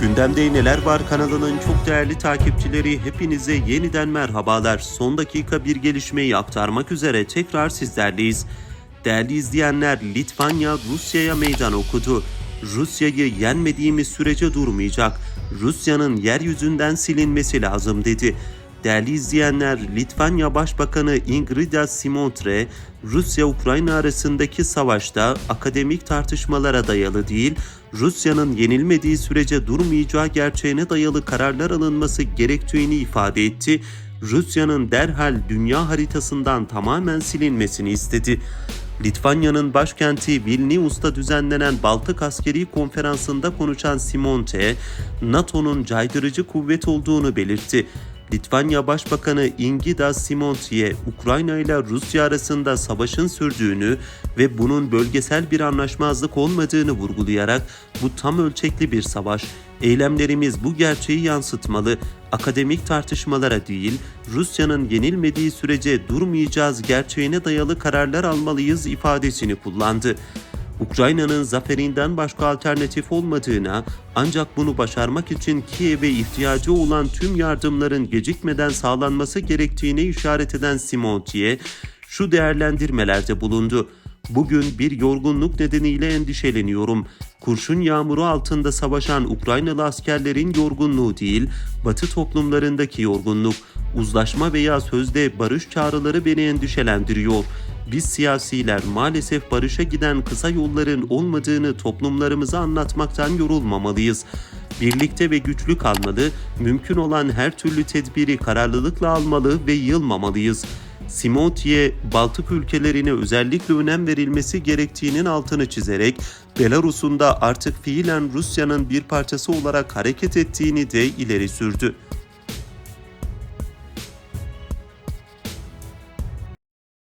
Gündemde neler var kanalının çok değerli takipçileri hepinize yeniden merhabalar. Son dakika bir gelişmeyi aktarmak üzere tekrar sizlerleyiz. Değerli izleyenler Litvanya Rusya'ya meydan okudu. Rusya'yı yenmediğimiz sürece durmayacak. Rusya'nın yeryüzünden silinmesi lazım dedi. Değerli izleyenler, Litvanya Başbakanı Ingrida Simontre, Rusya-Ukrayna arasındaki savaşta akademik tartışmalara dayalı değil, Rusya'nın yenilmediği sürece durmayacağı gerçeğine dayalı kararlar alınması gerektiğini ifade etti. Rusya'nın derhal dünya haritasından tamamen silinmesini istedi. Litvanya'nın başkenti Vilnius'ta düzenlenen Baltık Askeri Konferansı'nda konuşan Simonte, NATO'nun caydırıcı kuvvet olduğunu belirtti. Litvanya Başbakanı Ingida Simontiye, Ukrayna ile Rusya arasında savaşın sürdüğünü ve bunun bölgesel bir anlaşmazlık olmadığını vurgulayarak bu tam ölçekli bir savaş. Eylemlerimiz bu gerçeği yansıtmalı. Akademik tartışmalara değil, Rusya'nın yenilmediği sürece durmayacağız gerçeğine dayalı kararlar almalıyız ifadesini kullandı. Ukrayna'nın zaferinden başka alternatif olmadığına ancak bunu başarmak için Kiev'e ihtiyacı olan tüm yardımların gecikmeden sağlanması gerektiğine işaret eden Simontiye şu değerlendirmelerde bulundu. Bugün bir yorgunluk nedeniyle endişeleniyorum. Kurşun yağmuru altında savaşan Ukraynalı askerlerin yorgunluğu değil, Batı toplumlarındaki yorgunluk, uzlaşma veya sözde barış çağrıları beni endişelendiriyor. Biz siyasiler maalesef barışa giden kısa yolların olmadığını toplumlarımıza anlatmaktan yorulmamalıyız. Birlikte ve güçlü kalmalı, mümkün olan her türlü tedbiri kararlılıkla almalı ve yılmamalıyız. Simontiye, Baltık ülkelerine özellikle önem verilmesi gerektiğinin altını çizerek, Belarus'un da artık fiilen Rusya'nın bir parçası olarak hareket ettiğini de ileri sürdü.